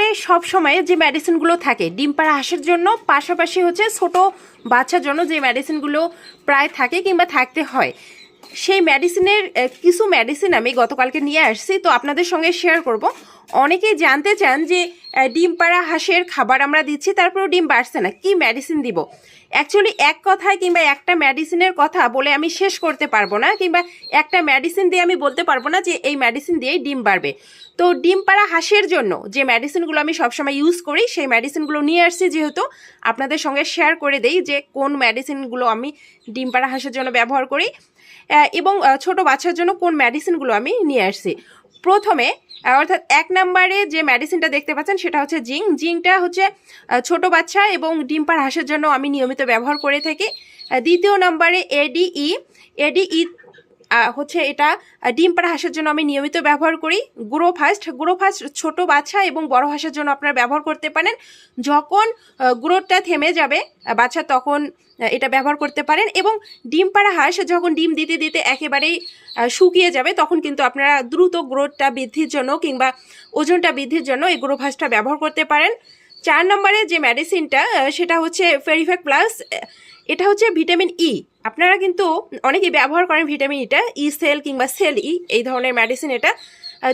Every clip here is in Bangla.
খামারে সব সময় যে মেডিসিনগুলো থাকে, ডিম পাড়া হাঁসের জন্য, পাশাপাশি হচ্ছে ছোট বাচ্চার জন্য যে মেডিসিনগুলো প্রায় থাকে কিংবা থাকতে হয়। সেই মেডিসিনের কিছু মেডিসিন আমি গতকালকে নিয়ে আসছি, তো আপনাদের সঙ্গে শেয়ার করব। অনেকেই জানতে চান যে ডিম পাড়া হাঁসের খাবার আমরা দিচ্ছি, তারপরেও ডিম বাড়ছে না। কি মেডিসিন দিব? অ্যাকচুয়ালি এক কথায় কিংবা একটা মেডিসিনের কথা বলে আমি শেষ করতে পারব না, কিংবা একটা মেডিসিন দিয়ে আমি বলতে পারব না যে, এই মেডিসিন দিয়েই ডিম বাড়বে। তো ডিম পাড়া হাঁসের জন্য যে মেডিসিনগুলো আমি সবসময় ইউজ করি, সেই মেডিসিনগুলো নিয়ে আসছি যেহেতু আপনাদের সঙ্গে শেয়ার করে দেই যে, কোন মেডিসিনগুলো আমি ডিম পাড়া হাঁসের জন্য ব্যবহার করি এবং ছোট বাচ্চার জন্য কোন মেডিসিনগুলো আমি নিয়ে আসছি। প্রথমে অর্থাৎ এক নম্বরে যে মেডিসিনটা দেখতে পাচ্ছেন সেটা হচ্ছে জিঙ্ক। জিঙ্কটা হচ্ছে ছোট বাচ্চা এবং ডিম্পার হাসের জন্য আমি নিয়মিত ব্যবহার করে থাকি। দ্বিতীয় নম্বরে এডিই এডিই হচ্ছে এটা ডিম পাড়া হাঁসের জন্য আমি নিয়মিত ব্যবহার করি। গ্রো ফাস্ট গ্রো ফাস্ট ছোটো বাচ্চা এবং বড় হাঁসের জন্য আপনারা ব্যবহার করতে পারেন। যখন গ্রোথটা থেমে যাবে বাচ্চা তখন এটা ব্যবহার করতে পারেন এবং ডিম পাড়া হাঁস যখন ডিম দিতে দিতে একেবারেই শুকিয়ে যাবে, তখন কিন্তু আপনারা দ্রুত গ্রোথটা বৃদ্ধির জন্য কিংবা ওজনটা বৃদ্ধির জন্য এই গ্রো ফাস্টটা ব্যবহার করতে পারেন। চার নম্বরে যে মেডিসিনটা সেটা হচ্ছে ফেরিফেক প্লাস এটা হচ্ছে ভিটামিন ই আপনারা কিন্তু অনেকেই ব্যবহার করেন ভিটামিন ইটা ই সেল কিংবা সেল ই এই ধরনের মেডিসিন এটা।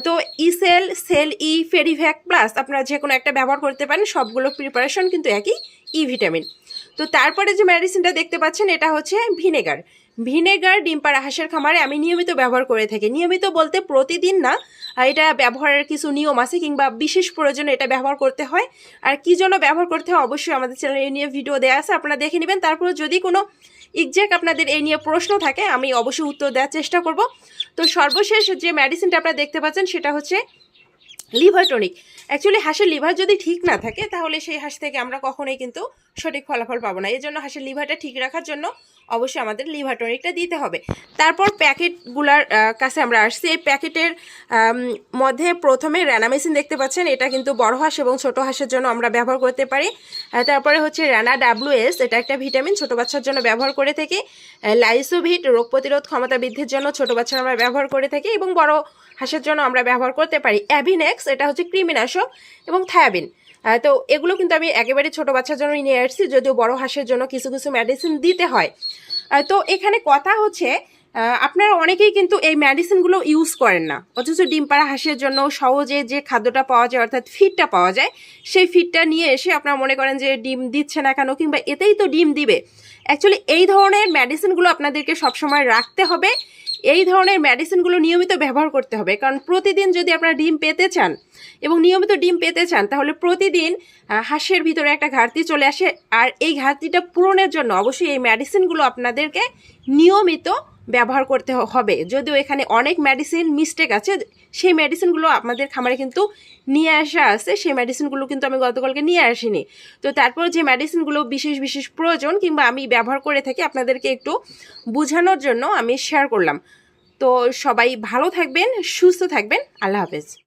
তো ই সেল সেল ই ফেরিভ্যাক প্লাস আপনারা যে কোনো একটা ব্যবহার করতে পারেন, সবগুলো প্রিপারেশন কিন্তু একই ই ভিটামিন তো তারপরে যে মেডিসিনটা দেখতে পাচ্ছেন, এটা হচ্ছে ভিনেগার ভিনেগার ডিম পাড়া হাঁসের খামারে আমি নিয়মিত ব্যবহার করে থাকি। নিয়মিত বলতে প্রতিদিন না এটা ব্যবহারের কিছু নিয়ম আছে কিংবা বিশেষ প্রয়োজনে এটা ব্যবহার করতে হয়। আর কি জন্য ব্যবহার করতে হয়, অবশ্যই আমাদের চ্যানেলে নিয়ে ভিডিও দেওয়া আছে, আপনারা দেখে নেবেন। তারপরে যদি কোনো এক্সাক্ট আপনাদের এই নিয়ে প্রশ্ন থাকে, আমি অবশ্যই উত্তর দেওয়ার চেষ্টা করব। তো সর্বশেষ যে মেডিসিনটা আপনারা দেখতে পাচ্ছেন, সেটা হচ্ছে লিভার টনিক অ্যাকচুয়ালি হাঁসের লিভার যদি ঠিক না থাকে, তাহলে সেই হাঁস থেকে আমরা কখনোই কিন্তু সঠিক ফলাফল পাবো না। এই জন্য হাঁসের লিভারটা ঠিক রাখার জন্য অবশ্যই আমাদের লিভার টনিকটা দিতে হবে। তারপর প্যাকেটগুলার কাছে আমরা আসছি। এই প্যাকেটের মধ্যে প্রথমে র্যানামেসিন দেখতে পাচ্ছেন। এটা কিন্তু বড় হাঁস এবং ছোট হাঁসের জন্য আমরা ব্যবহার করতে পারি। তারপরে হচ্ছে রানা ডাব্লুএস এটা একটা ভিটামিন ছোট বাচ্চার জন্য ব্যবহার করে থাকি। লাইসোভিট, রোগ প্রতিরোধ ক্ষমতা বৃদ্ধির জন্য ছোট বাচ্চারা আমরা ব্যবহার করে থাকি এবং বড় হাঁসের জন্য আমরা ব্যবহার করতে পারি। অ্যাভিনেক্স, এটা হচ্ছে কৃমিনাশক এবং থায়াবিন। তো এগুলো কিন্তু আমি একেবারে ছোট বাচ্চার জন্য নিয়ে আসছি, যদিও বড় হাঁসের জন্য কিছু কিছু মেডিসিন দিতে হয়। তো এখানে কথা হচ্ছে আপনারা অনেকেই কিন্তু এই মেডিসিনগুলো ইউজ করেন না। অথচ ডিম পাড়া হাঁসের জন্য সহজে যে খাদ্যটা পাওয়া যায়, অর্থাৎ ফিডটা পাওয়া যায়, সেই ফিডটা নিয়ে এসে আপনারা মনে করেন যে ডিম দিচ্ছে না কেন কিংবা এতেই তো ডিম দিবে। অ্যাকচুয়ালি এই ধরনের মেডিসিনগুলো আপনাদেরকে সবসময় রাখতে হবে। এই ধরনের মেডিসিনগুলো নিয়মিত ব্যবহার করতে হবে। কারণ প্রতিদিন যদি আপনারা ডিম পেতে চান এবং নিয়মিত ডিম পেতে চান, তাহলে প্রতিদিন হাঁসের ভিতরে একটা ঘাটতি চলে আসে। আর এই ঘাটতিটা পূরণের জন্য অবশ্যই এই মেডিসিনগুলো আপনাদেরকে নিয়মিত ব্যবহার করতে হবে। যদিও এখানে অনেক মেডিসিন মিস্টেক আছে, সেই মেডিসিনগুলো আপনাদের খামারে কিন্তু নিয়ে আসা আছে, সেই মেডিসিনগুলো কিন্তু আমি গতকালকে নিয়ে আসিনি। তো তারপর যে মেডিসিনগুলো বিশেষ বিশেষ প্রয়োজন কিংবা আমি ব্যবহার করে থাকি আপনাদেরকে একটু বোঝানোর জন্য আমি শেয়ার করলাম। তো সবাই ভালো থাকবেন, সুস্থ থাকবেন, আল্লাহ হাফেজ।